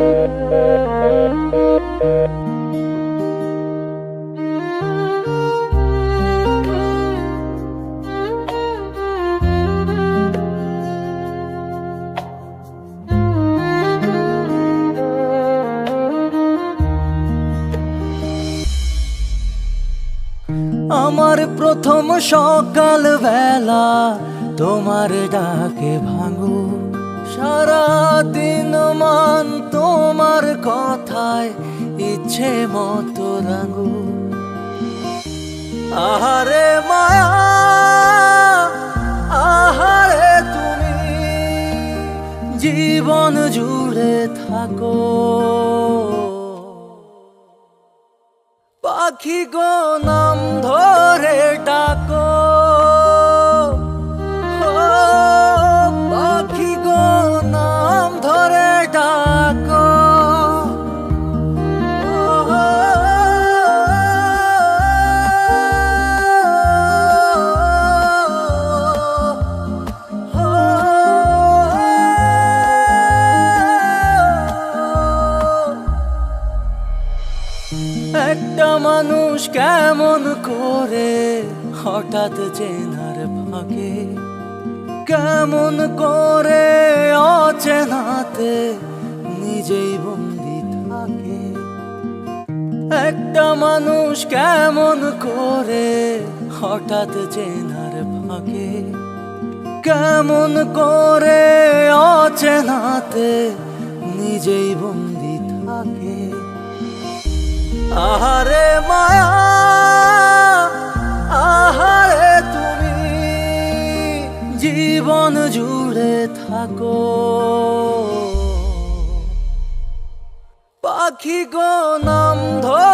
আমার প্রথম সকাল বেলা তোমার ডাকে ভাঙু। সারা দিন মান তোমার কথায় ইচ্ছে মতো রাঙু। আহারে মায়া আহারে তুমি, জীবন জুড়ে থাকো। পাখি গো নাম ধরে ডাকো। একটা মানুষ কেমন করে হঠাৎ চেনার ফাঁকে, কেমন করে অচেনাতে নিজেই বন্দি থাকে। একটা মানুষ কেমন করে হঠাৎ চেনার ফাঁকে, কেমন করে অচেনাতে নিজেই বন্দি থাকে। আহারে মায়া আহারে তুমি জীবন জুড়ে থাকো। পাখি গো নাম ধরে।